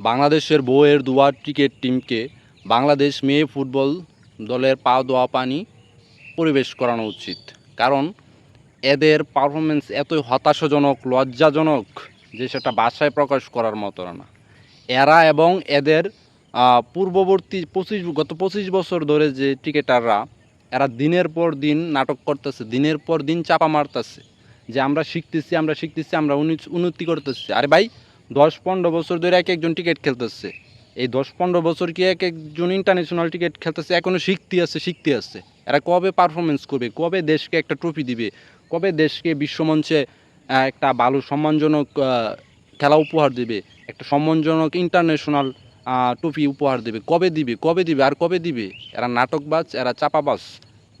বাংলাদেশের বউয়ের দুয়ার ক্রিকেট টিমকে বাংলাদেশ মেয়ে ফুটবল দলের পা দোয়া পানি পরিবেশ করানো উচিত। কারণ এদের পারফরমেন্স এতই হতাশাজনক, লজ্জাজনক যে সেটা বাসায় প্রকাশ করার মতো না। এরা এবং এদের পূর্ববর্তী পঁচিশ, গত পঁচিশ বছর ধরে যে ক্রিকেটাররা, এরা দিনের পর দিন নাটক করতেছে, দিনের পর দিন চাপা মারতেছে। যে আমরা শিখতেছি আমরা শিখতেছি, আমরা উন্নতি করতেছি। আরে ভাই দশ পনেরো বছর ধরে এক একজন ক্রিকেট খেলতেছে। এই দশ পনেরো বছর কি এক একজন ইন্টারন্যাশনাল ক্রিকেট খেলতেছে? এখনও শিখতে আছে শিখতে আছে। এরা কবে পারফরমেন্স করবে? কবে দেশকে একটা ট্রফি দিবে? কবে দেশকে বিশ্বমঞ্চে একটা ভালো সম্মানজনক খেলা উপহার দেবে? একটা সম্মানজনক ইন্টারন্যাশনাল ট্রফি উপহার দেবে। কবে দিবে? কবে দিবে? আর কবে দিবে? এরা নাটকবাজ, এরা চাপাবাজ।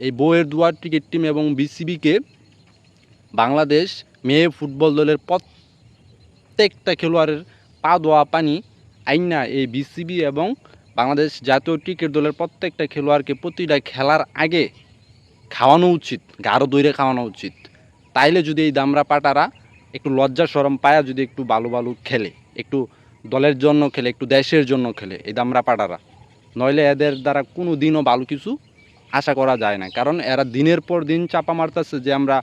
এই বইয়ের দুয়ার ক্রিকেট টিম এবং বিসিবিকে বাংলাদেশ মেয়ে ফুটবল দলের প্রত্যেকটা খেলোয়াড়ের পা দোয়া পানি, আইনা, এই বিসিবি এবং বাংলাদেশ জাতীয় ক্রিকেট দলের প্রত্যেকটা খেলোয়াড়কে প্রতিটা খেলার আগে খাওয়ানো উচিত, গাঢ় দৈরে খাওয়ানো উচিত। তাইলে যদি এই দামরা পাটারা একটু লজ্জা সরম পায়া যদি একটু ভালো ভালো খেলে, একটু দলের জন্য খেলে, একটু দেশের জন্য খেলে এই দামরা পাটারা নইলে এদের দ্বারা কোনো দিনও ভালো কিছু আশা করা যায় না। কারণ এরা দিনের পর দিন চাপা মারতেছে যে আমরা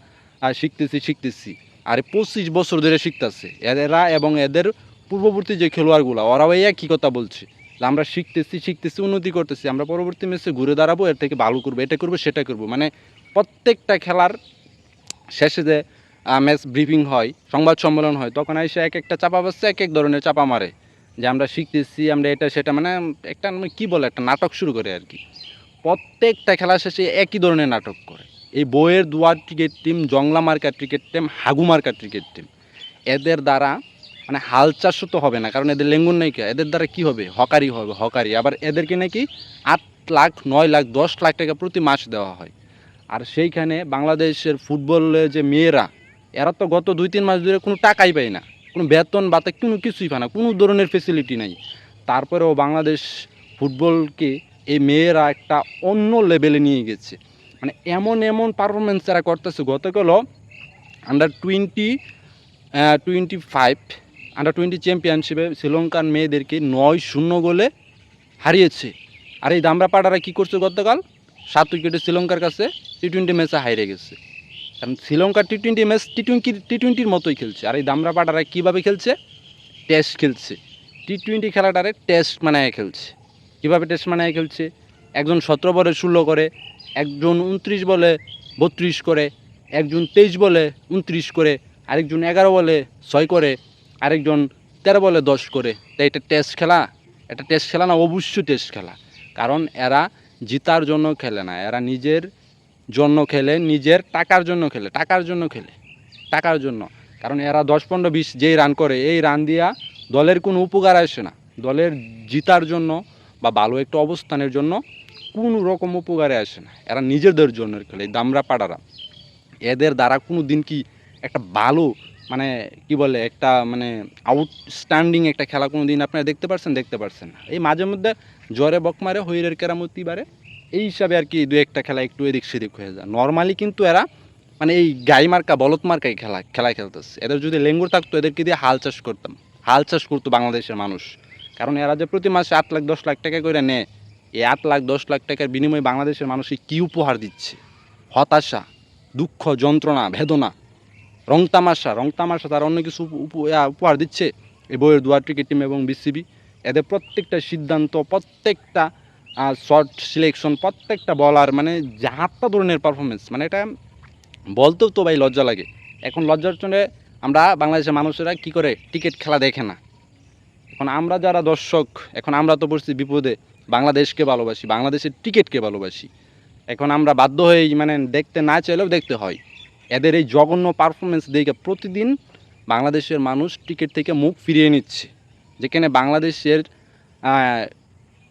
শিখতেছি শিখতেছি। আর পঁচিশ বছর ধরে শিখতেছে। এরা এবং এদের পূর্ববর্তী যে খেলোয়াড়গুলো, ওরাও এই একই কথা বলছে আমরা শিখতেছি শিখতেছি, উন্নতি করতেছি, আমরা পরবর্তী ম্যাচে ঘুরে দাঁড়াবো, এর থেকে ভালো করব, এটা করব, সেটা করব। মানে প্রত্যেকটা খেলার শেষে যে ম্যাচ ব্রিফিং হয়, সংবাদ সম্মেলন হয়, তখন এসে এক একটা চাপা বাজছে এক এক ধরনের চাপা মারে, যে আমরা শিখতেছি, আমরা এটা, সেটা মানে একটা মানে কী বলে, একটা নাটক শুরু করে আর কি। প্রত্যেকটা খেলা শেষে একই ধরনের নাটক করে। এই বইয়ের দুয়ার ক্রিকেট টিম জংলা মার্কার ক্রিকেট টিম হাগু মার্কার ক্রিকেট টিম এদের দ্বারা মানে হাল চাষও তো হবে না, কারণ এদের লেঙ্গুন নাই কে? এদের দ্বারা কি হবে? হকারি হবে, হকারি। আবার এদেরকে নাকি আট লাখ, নয় লাখ, দশ লাখ টাকা প্রতি মাস দেওয়া হয়। আর সেইখানে বাংলাদেশের ফুটবলের যে মেয়েরা, এরা তো গত দুই, তিন মাস ধরে কোনো টাকাই পায় না। কোনো বেতন বাতা কোনো কিছুই পায় না, কোনো ধরনের ফেসিলিটি নাই। তারপরেও বাংলাদেশ ফুটবলকে এই মেয়েরা একটা অন্য লেভেলে নিয়ে গেছে। মানে এমন এমন পারফরমেন্স এরা করতেছে, গতকালও under twenty twenty five under twenty চ্যাম্পিয়নশিপে শ্রীলঙ্কার মেয়েদেরকে নয় শূন্য গোলে হারিয়েছে। আর এই দামরা পাড়ারা কী করছে গতকাল? সাত উইকেটে শ্রীলঙ্কার কাছে টি টোয়েন্টি ম্যাচে হারিয়ে গেছে। কারণ শ্রীলঙ্কার T twenty match T twenty T টোয়েন্টির মতোই খেলছে। আর এই দামরা পাড়ারা কীভাবে খেলছে? টেস্ট খেলছে। টি টোয়েন্টি খেলাটারে টেস্ট মানায় খেলছে। কীভাবে টেস্ট মানায় খেলছে? একজন সতেরো বলে ষোলো করে একজন উনত্রিশ বলে বত্রিশ করে, একজন তেইশ বলে উনত্রিশ করে, আরেকজন এগারো বলে ছয় করে, আরেকজন তেরো বলে দশ করে। তাই এটা টেস্ট খেলা? এটা টেস্ট খেলা না অবশ্যই টেস্ট খেলা? কারণ এরা জিতার জন্য খেলে না, এরা নিজের জন্য খেলে, নিজের টাকার জন্য খেলে, টাকার জন্য খেলে, টাকার জন্য। কারণ এরা দশ, পনেরো, বিশ যেই রান করে, এই রান দিয়া দলের কোনো উপকার আসে না। দলের জিতার জন্য বা ভালো একটা অবস্থানের জন্য কোনো রকম উপকারে আসে না। এরা নিজেদের জন্য খেলে, এই দামরা পাড়ারা। এদের দ্বারা কোনো দিন কি একটা ভালো মানে কি বলে, একটা মানে আউটস্ট্যান্ডিং একটা খেলা কোনো দিন আপনারা দেখতে পারছেন দেখতে পারছেন না। এই মাঝে মধ্যে জ্বরে বক মারে হইরের কেরামতি বারে এই হিসাবে আর কি দু একটা খেলা একটু এদিক সেদিক হয়ে যায়। নর্মালি কিন্তু এরা মানে এই গাই মার্কা বলত মার্কাই খেলা খেলা খেলতেছে। এদের যদি লেঙ্গুর থাকতো, এদেরকে দিয়ে হাল চাষ করতাম। হাল চাষ করতো বাংলাদেশের মানুষ। কারণ এরা যে প্রতি মাসে আট লাখ, দশ লাখ টাকা করে নেয়। এই আট লাখ, দশ লাখ টাকার বিনিময়ে বাংলাদেশের মানুষকে কী উপহার দিচ্ছে? হতাশা, দুঃখ, যন্ত্রণা, বেদনা, রং তামাশা রং তামাশা তারা অন্য কিছু উপ- উপ- উপহার দিচ্ছে এই বইয়ের দুয়ার ক্রিকেট টিম এবং বিসিবি। এদের প্রত্যেকটা সিদ্ধান্ত, প্রত্যেকটা শর্ট সিলেকশন প্রত্যেকটা বলার মানে যাহাত্তা ধরনের পারফরমেন্স মানে এটা বলতেও তো ভাই লজ্জা লাগে। এখন লজ্জার জন্য আমরা বাংলাদেশের মানুষেরা কি করে? ক্রিকেট খেলা দেখে না। এখন আমরা যারা দর্শক, এখন আমরা তো পড়ছি বিপদে বাংলাদেশকে ভালোবাসি, বাংলাদেশের টিকিটকে ভালোবাসি। এখন আমরা বাধ্য হয়ে মানে দেখতে না চাইলেও দেখতে হয়। এদের এই জঘন্য পারফরমেন্স দেখে প্রতিদিন বাংলাদেশের মানুষ টিকিট থেকে মুখ ফিরিয়ে নিচ্ছে। যেখানে বাংলাদেশের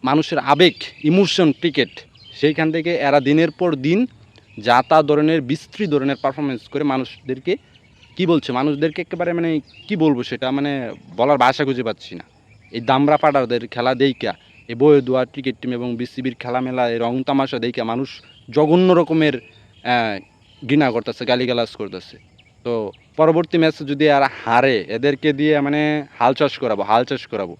মানুষের আবেগ ইমোশন ক্রিকেট সেইখান থেকে এরা দিনের পর দিন যা তা ধরনের বিস্তৃত ধরনের পারফরমেন্স করে মানুষদেরকে কি বলছে? মানুষদেরকে একেবারে মানে কি বলব সেটা মানে বলার ভাষা খুঁজে পাচ্ছি না। এই দামরা পাড়াদের খেলা দেইকা এই বয়ে দুয়ার ক্রিকেট টিম এবং বিসিবির খেলা মেলা এই রং তামাশা দেখে মানুষ জঘন্য রকমের ঘৃণা করতেছে, গালিগালাজ করতেছে। তো পরবর্তী ম্যাচে যদি আর হারে, এদেরকে দিয়ে মানে হাল চাষ করাবো, হাল চাষ করাবো।